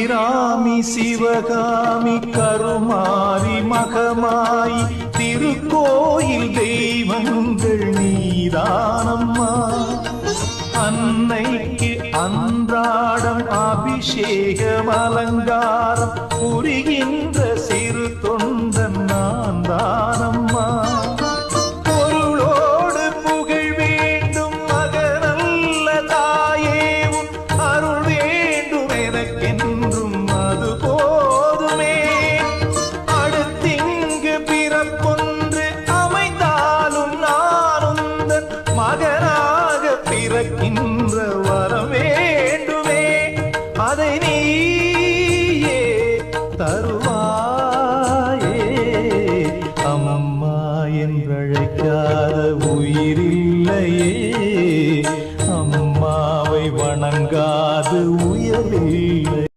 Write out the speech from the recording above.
அபிராமி சிவகாமி கருமாரி மகமாய் திருக்கோயில் தெய்வங்கள் நீதானம்மா. அன்னைக்கு அன்றாடம் அபிஷேகம் அலங்காரம் புரிகின்ற என்று அமைந்தாலும் நானுந்தன் மகனாக பிறக்கின்ற வர வேண்டுமே. அதை நீயே தருவாயே. அம்மா என்றழைக்காத உயிரில்லையே. அம்மாவை வணங்காது உயரில்லை